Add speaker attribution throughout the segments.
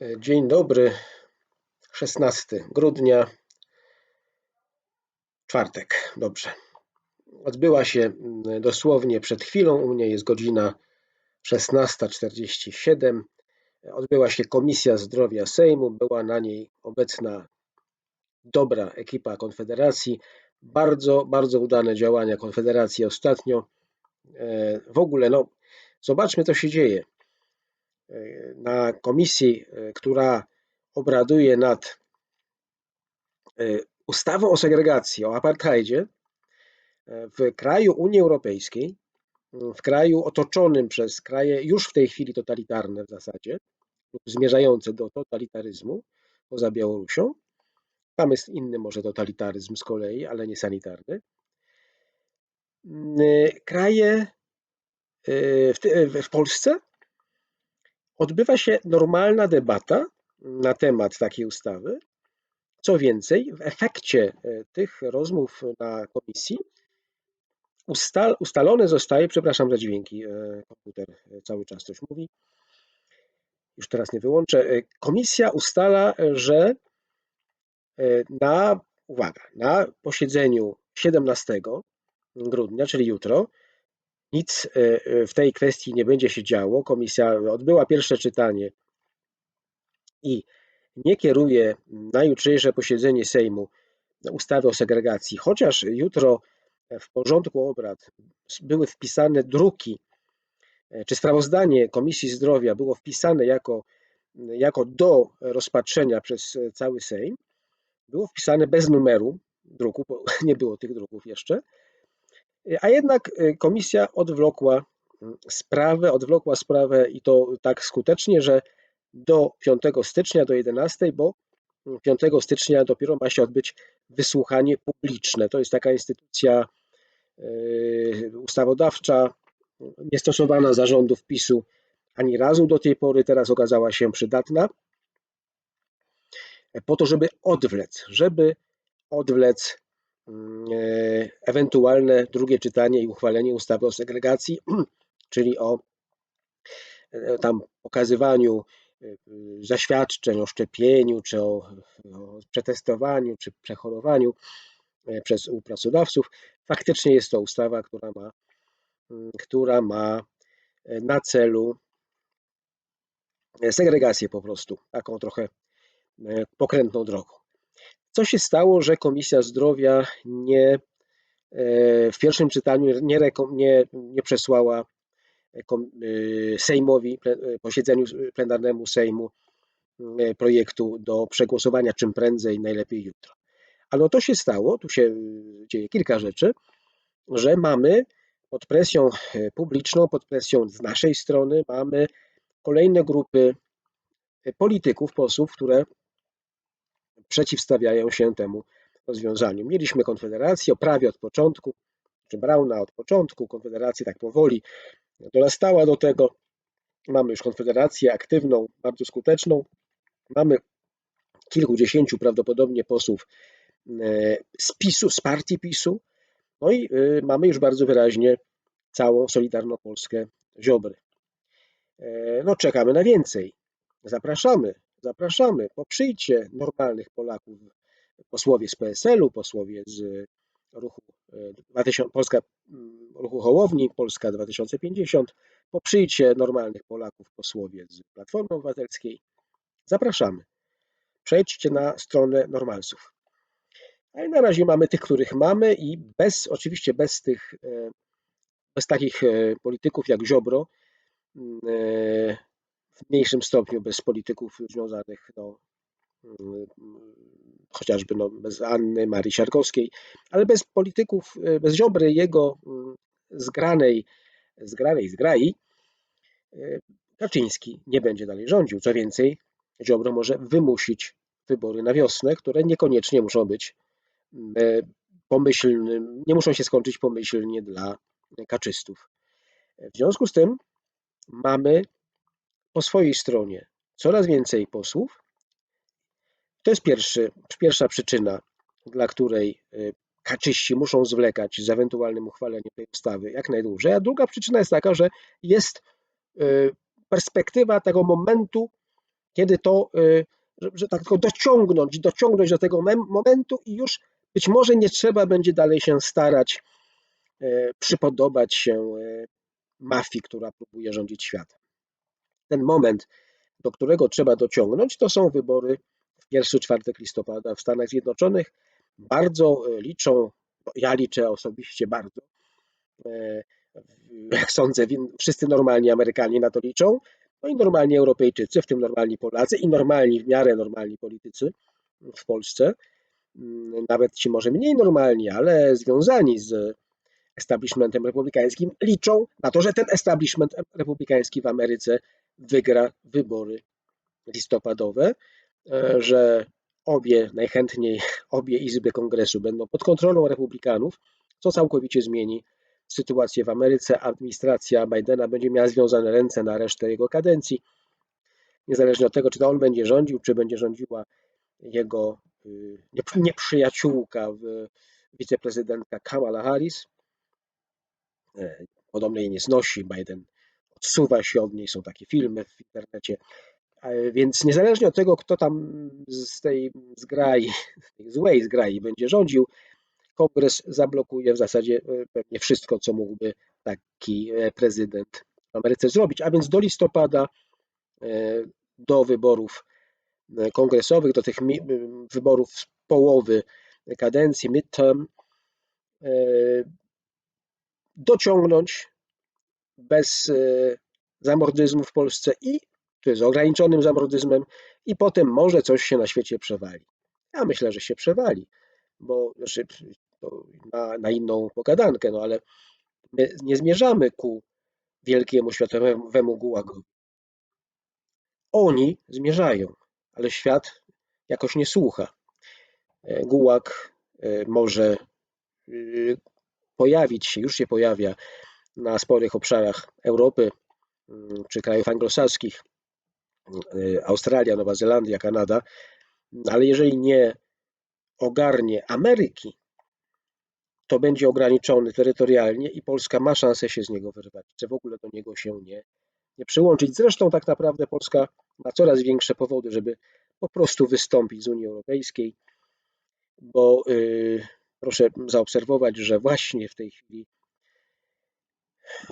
Speaker 1: Dzień dobry, 16 grudnia, czwartek, dobrze. Odbyła się mm, dosłownie przed chwilą, u mnie jest godzina 16.47. Odbyła się Komisja Zdrowia Sejmu, była na niej obecna dobra ekipa Konfederacji. Bardzo, bardzo udane działania Konfederacji ostatnio. E, w ogóle, no, zobaczmy, co się dzieje na komisji, e, która obraduje nad e, ustawą o segregacji, o apartheidzie e, w kraju Unii Europejskiej, w kraju otoczonym przez kraje już w tej chwili totalitarne w zasadzie, lub zmierzające do totalitaryzmu, poza Białorusią. Tam jest inny może totalitaryzm z kolei, ale nie sanitarny. Kraje w, w Polsce odbywa się normalna debata na temat takiej ustawy. Co więcej, w efekcie e, tych rozmów na komisji ustal, ustalone zostaje, przepraszam za dźwięki, e, komputer cały czas coś mówi, już teraz nie wyłączę. E, komisja ustala, że na, uwaga, na posiedzeniu 17 grudnia, czyli jutro, nic e, e, w tej kwestii nie będzie się działo. Komisja odbyła pierwsze czytanie i nie kieruje na jutrzejsze posiedzenie Sejmu ustawy o segregacji, chociaż jutro w porządku obrad były wpisane druki, e, czy sprawozdanie Komisji Zdrowia było wpisane jako, jako do rozpatrzenia przez cały Sejm, było wpisane bez numeru druku, bo nie było tych druków jeszcze, a jednak y, komisja odwlokła mm, sprawę, odwlokła sprawę i to tak skutecznie, że do 5 stycznia, do 11, bo 5 stycznia dopiero ma się odbyć wysłuchanie publiczne. To jest taka instytucja y, ustawodawcza, niestosowana zarządów PiSu ani razu do tej pory, teraz okazała się przydatna, po to, żeby odwlec, żeby odwlec Mm, e, ewentualne drugie czytanie i uchwalenie ustawy o segregacji, czyli o e, tam pokazywaniu e, zaświadczeń o szczepieniu, czy o, o przetestowaniu, czy przechorowaniu przez u pracodawców. Faktycznie jest to ustawa, która ma, mm, która ma na celu segregację po prostu, taką trochę pokrętną drogą. Co się stało, że Komisja Zdrowia nie, e, w pierwszym czytaniu nie, nie, nie przesłała e, e, Sejmowi, posiedzeniu plenarnemu Sejmu projektu do przegłosowania czym prędzej, najlepiej jutro. Ale to się stało, tu się dzieje kilka rzeczy, że mamy pod presją publiczną, pod presją z naszej strony, mamy kolejne grupy polityków, posłów, które przeciwstawiają się temu rozwiązaniu. Mieliśmy Konfederację prawie od początku, czy Brauna od początku, Konfederacja tak powoli dorastała do tego. Mamy już Konfederację aktywną, bardzo skuteczną. Mamy kilkudziesięciu prawdopodobnie posłów e, z PiSu, z partii PiSu. No i e, mamy już bardzo wyraźnie całą Solidarną Polskę Ziobry. E, no czekamy na więcej. Zapraszamy Zapraszamy, poprzyjcie normalnych Polaków, posłowie z PSL-u, posłowie z ruchu 2000, e, Polska, mm, ruchu Hołowni, Polska 2050, poprzyjcie normalnych Polaków, posłowie z Platformy Obywatelskiej. Zapraszamy. Przejdźcie na stronę normalsów. Ale na razie mamy tych, których mamy i bez, oczywiście bez tych, e, bez takich e, polityków jak Ziobro, mm, w mniejszym stopniu bez polityków związanych no, mm, chociażby no, bez Anny Marii Siarkowskiej, ale bez polityków, e, bez Ziobry, jego mm, zgranej, zgranej zgrai, e, Kaczyński nie będzie dalej rządził. Co więcej, Ziobro może wymusić wybory na wiosnę, które niekoniecznie muszą być e, pomyślne, nie muszą się skończyć pomyślnie dla kaczystów. W związku z tym mamy po swojej stronie coraz więcej posłów. To jest pierwszy, pierwsza przyczyna, dla której y, kaczyści muszą zwlekać z ewentualnym uchwaleniem tej ustawy jak najdłużej. A druga przyczyna jest taka, że jest y, perspektywa tego momentu kiedy to, y, że tak tylko dociągnąć, dociągnąć do tego momentu i już być może nie trzeba będzie dalej się starać przypodobać się mafii, która próbuje rządzić światem. Ten moment, do którego trzeba dociągnąć, to są wybory w pierwszy czwartek listopada w Stanach Zjednoczonych. Bardzo liczą, ja liczę osobiście bardzo, jak sądzę, wszyscy normalni Amerykanie na to liczą, no i normalni Europejczycy, w tym normalni Polacy i normalni, w miarę normalni politycy w Polsce, mm, nawet ci może mniej normalni, ale związani z establishmentem republikańskim, liczą na to, że ten establishment republikański w Ameryce wygra wybory listopadowe, e, że obie, najchętniej obie izby kongresu będą pod kontrolą republikanów, co całkowicie zmieni sytuację w Ameryce. Administracja Bidena będzie miała związane ręce na resztę jego kadencji. Niezależnie od tego, czy to on będzie rządził, czy będzie rządziła jego y, nieprzyjaciółka, wiceprezydentka Kamala Harris. E, podobno jej nie znosi, Biden odsuwa się od niej, są takie filmy w internecie. E, więc niezależnie od tego, kto tam z tej zgrai, złej zgrai będzie rządził, kongres zablokuje w zasadzie e, pewnie wszystko, co mógłby taki e, prezydent w Ameryce zrobić. A więc do listopada, do wyborów kongresowych, do tych wyborów z połowy kadencji, midterm, dociągnąć bez zamordyzmu w Polsce i czy z ograniczonym zamordyzmem i potem może coś się na świecie przewali. Ja myślę, że się przewali, bo znaczy, na, na inną pogadankę, no ale my nie zmierzamy ku wielkiemu światowemu gułagowi. Oni zmierzają, ale świat jakoś nie słucha. E, gułag e, może pojawić się, już się pojawia na sporych obszarach Europy mm, czy krajów anglosaskich, e, Australia, Nowa Zelandia, Kanada, ale jeżeli nie ogarnie Ameryki, to będzie ograniczony terytorialnie i Polska ma szansę się z niego wyrwać, czy w ogóle do niego się nie, nie przyłączyć. Zresztą tak naprawdę Polska ma coraz większe powody, żeby po prostu wystąpić z Unii Europejskiej, bo yy, proszę zaobserwować, że właśnie w tej chwili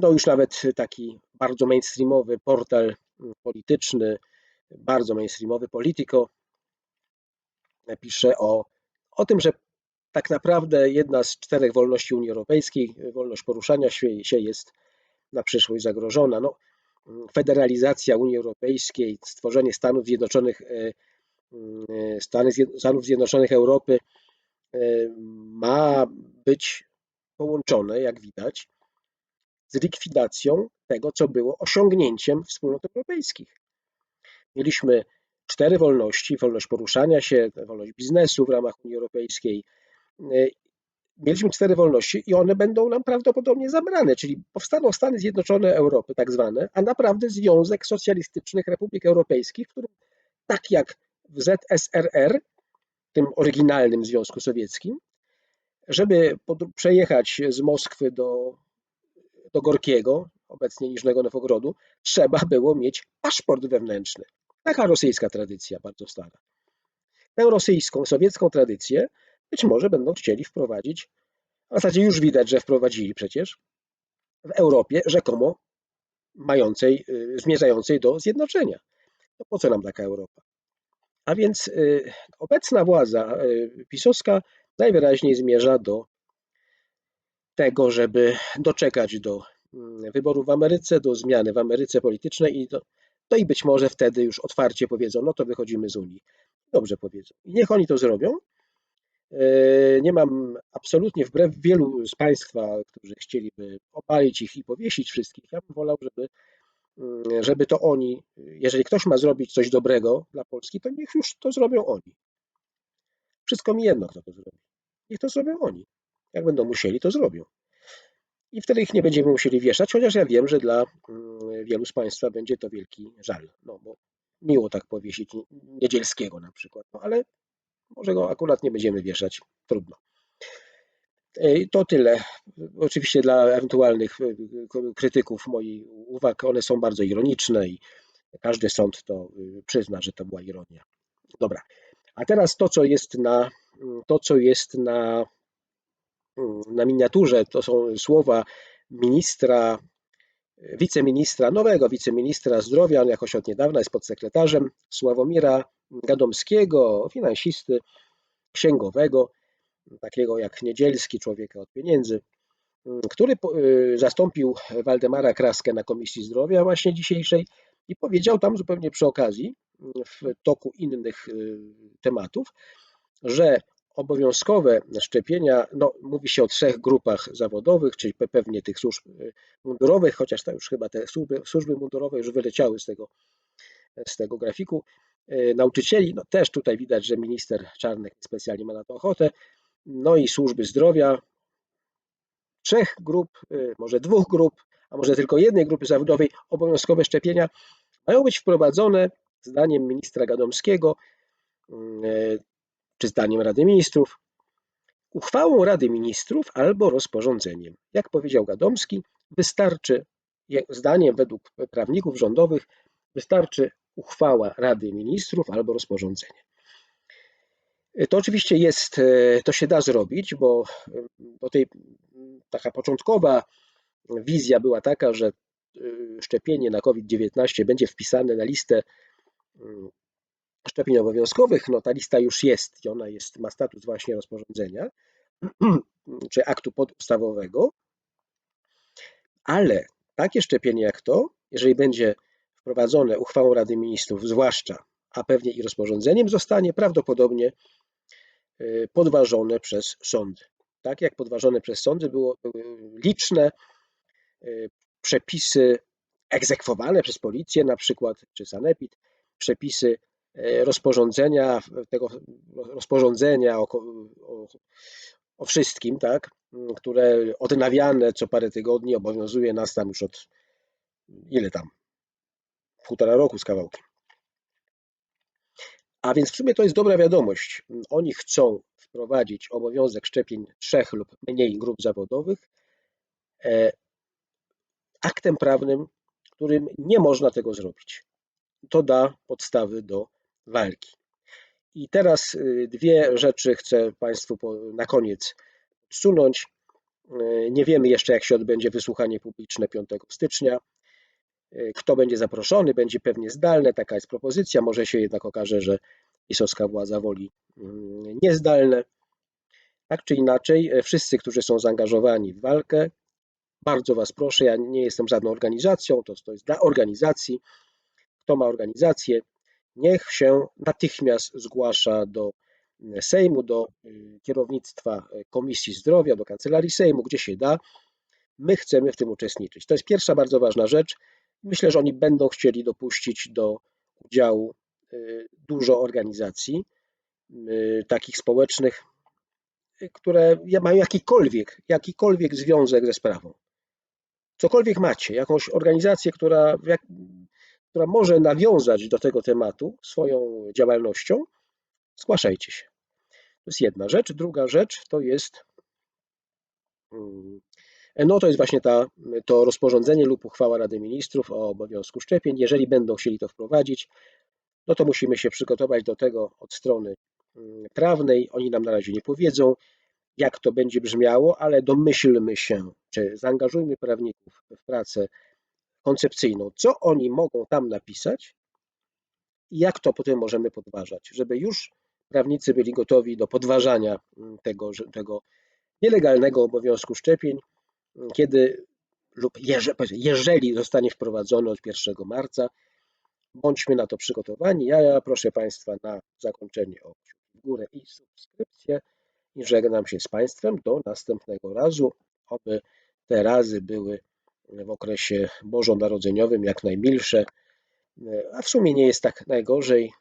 Speaker 1: no już nawet taki bardzo mainstreamowy portal polityczny, bardzo mainstreamowy Politico pisze o, o tym, że tak naprawdę jedna z czterech wolności Unii Europejskiej, wolność poruszania się jest na przyszłość zagrożona. No, federalizacja Unii Europejskiej, stworzenie Stanów Zjednoczonych, e, e, Stanów Zjednoczonych Europy e, ma być połączone, jak widać, z likwidacją tego, co było osiągnięciem wspólnot europejskich. Mieliśmy cztery wolności: wolność poruszania się, wolność biznesu w ramach Unii Europejskiej, E, mieliśmy cztery wolności i one będą nam prawdopodobnie zabrane, czyli powstaną Stany Zjednoczone Europy, tak zwane, a naprawdę Związek Socjalistycznych Republik Europejskich, który tak jak w ZSRR, tym oryginalnym Związku Sowieckim, żeby przejechać z Moskwy do, do Gorkiego, obecnie Niżnego Nowogrodu, trzeba było mieć paszport wewnętrzny. Taka rosyjska tradycja, bardzo stara. Tę rosyjską, sowiecką tradycję być może będą chcieli wprowadzić, w zasadzie już widać, że wprowadzili przecież, w Europie rzekomo mającej, y, zmierzającej do zjednoczenia. No po co nam taka Europa? A więc y, obecna władza y, pisowska najwyraźniej zmierza do tego, żeby doczekać do mm, wyborów w Ameryce, do zmiany w Ameryce politycznej i to i być może wtedy już otwarcie powiedzą, no to wychodzimy z Unii. Dobrze powiedzą. I niech oni to zrobią, E, nie mam absolutnie, wbrew wielu z Państwa, którzy chcieliby opalić ich i powiesić wszystkich, ja bym wolał, żeby, mm, żeby to oni, jeżeli ktoś ma zrobić coś dobrego dla Polski, to niech już to zrobią oni. Wszystko mi jedno, kto to zrobi. Niech to zrobią oni. Jak będą musieli, to zrobią. I wtedy ich nie będziemy musieli wieszać, chociaż ja wiem, że dla mm, wielu z Państwa będzie to wielki żal. No bo miło tak powiesić Niedzielskiego na przykład, no ale może go akurat nie będziemy wieszać, trudno. E, to tyle. Oczywiście dla ewentualnych e, krytyków moich uwag, one są bardzo ironiczne i Każdy sąd to przyzna, że to była ironia. Dobra. A teraz to, co jest na, to, co jest na, na miniaturze, to są słowa ministra, wiceministra, nowego wiceministra zdrowia, on jakoś od niedawna jest podsekretarzem, Sławomira Gadomskiego, finansisty, księgowego, takiego jak Niedzielski, człowieka od pieniędzy, który y, zastąpił Waldemara Kraskę na Komisji Zdrowia właśnie dzisiejszej i powiedział tam zupełnie przy okazji, w toku innych y, tematów, że obowiązkowe szczepienia, no, mówi się o trzech grupach zawodowych, czyli pewnie tych służb y, mundurowych, chociaż to już chyba te służby, służby mundurowe już wyleciały z tego, z tego grafiku, y, nauczycieli, no też tutaj widać, że minister Czarnek specjalnie ma na to ochotę, no i służby zdrowia, trzech grup, może dwóch grup, a może tylko jednej grupy zawodowej, obowiązkowe szczepienia mają być wprowadzone zdaniem ministra Gadomskiego, czy zdaniem Rady Ministrów, uchwałą Rady Ministrów albo rozporządzeniem. Jak powiedział Gadomski, wystarczy, zdaniem według prawników rządowych, wystarczy uchwała Rady Ministrów albo rozporządzenie. E, to oczywiście jest, e, to się da zrobić, bo, bo tej taka początkowa wizja była taka, że szczepienie na COVID-19 będzie wpisane na listę Mm, szczepień obowiązkowych, no ta lista już jest i ona jest, ma status właśnie rozporządzenia, czy aktu podstawowego, ale takie szczepienie jak to, jeżeli będzie wprowadzone uchwałą Rady Ministrów, zwłaszcza, a pewnie i rozporządzeniem, zostanie prawdopodobnie y, podważone przez sądy. Tak jak podważone przez sądy było liczne y, przepisy egzekwowane przez policję na przykład, czy sanepid, przepisy rozporządzenia, tego rozporządzenia o, o, o wszystkim, tak, które odnawiane co parę tygodni obowiązuje nas tam już od ile tam? Półtora roku z kawałkiem. A więc w sumie to jest dobra wiadomość. Oni chcą wprowadzić obowiązek szczepień trzech lub mniej grup zawodowych e, aktem prawnym, którym nie można tego zrobić to da podstawy do walki. I teraz y, dwie rzeczy chcę Państwu na koniec odsunąć. Y, nie wiemy jeszcze, jak się odbędzie wysłuchanie publiczne 5 stycznia. Y, kto będzie zaproszony, będzie pewnie zdalne, taka jest propozycja. Może się jednak okaże, że pisowska władza woli niezdalne. Tak czy inaczej, wszyscy, którzy są zaangażowani w walkę, bardzo Was proszę, ja nie jestem żadną organizacją, to, to jest dla organizacji, kto ma organizację, niech się natychmiast zgłasza do Sejmu, do y, kierownictwa Komisji Zdrowia, do Kancelarii Sejmu, gdzie się da. My chcemy w tym uczestniczyć. To jest pierwsza bardzo ważna rzecz. Myślę, że oni będą chcieli dopuścić do udziału dużo organizacji takich społecznych, które mają jakikolwiek, jakikolwiek związek ze sprawą. Cokolwiek macie, jakąś organizację, która która może nawiązać do tego tematu swoją działalnością, zgłaszajcie się. To jest jedna rzecz. Druga rzecz to jest mm, no to jest właśnie ta, to rozporządzenie lub uchwała Rady Ministrów o obowiązku szczepień. Jeżeli będą chcieli to wprowadzić, no to musimy się przygotować do tego od strony mm, prawnej. Oni nam na razie nie powiedzą, jak to będzie brzmiało, ale domyślmy się, czy zaangażujmy prawników w pracę koncepcyjną, co oni mogą tam napisać? I jak to potem możemy podważać, żeby już prawnicy byli gotowi do podważania mm, tego, tego nielegalnego obowiązku szczepień, mm, kiedy lub jeżeli zostanie wprowadzony od 1 marca, bądźmy na to przygotowani. Ja proszę Państwa na zakończenie o w górę i subskrypcję i żegnam się z Państwem. Do następnego razu, oby te razy były w okresie bożonarodzeniowym jak najmilsze, a w sumie nie jest tak najgorzej.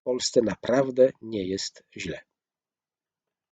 Speaker 1: W Polsce naprawdę nie jest źle.